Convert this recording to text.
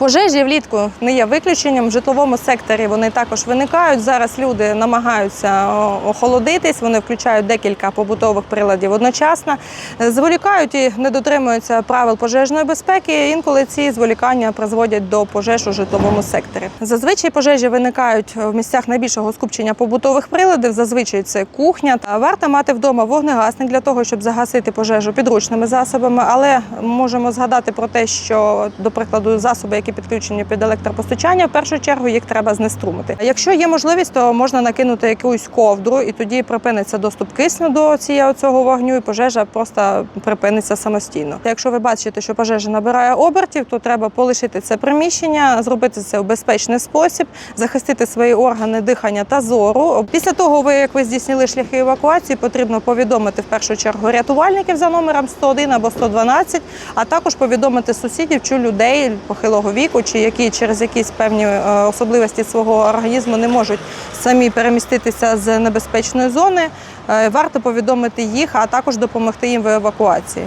Пожежі влітку не є виключенням. В житловому секторі вони також виникають. Зараз люди намагаються охолодитись, вони включають декілька побутових приладів одночасно, Е, зволікають і не дотримуються правил пожежної безпеки. Інколи ці зволікання призводять до пожеж у житловому секторі. Зазвичай пожежі виникають в місцях найбільшого скупчення побутових приладів. Зазвичай це кухня. Варто мати вдома вогнегасник для того, щоб загасити пожежу підручними засобами, але можемо згадати про те, що, до прикладу, засоби, які підключені під електропостачання, в першу чергу їх треба знеструмити. Якщо є можливість, то можна накинути якусь ковдру, і тоді припиниться доступ кисню до цієї цього вогню, і пожежа просто припиниться самостійно. Якщо ви бачите, що пожежа набирає обертів, то треба полишити це приміщення, зробити це в безпечний спосіб, захистити свої органи дихання та зору. Після того, ви як ви здійснили шляхи евакуації, потрібно повідомити в першу чергу рятувальників за номером 101 або 112, а також повідомити сусідів чи людей похилого віку, чи які через якісь певні е, особливості свого організму не можуть самі переміститися з небезпечної зони. Е, Варто повідомити їх, а також допомогти їм в евакуації.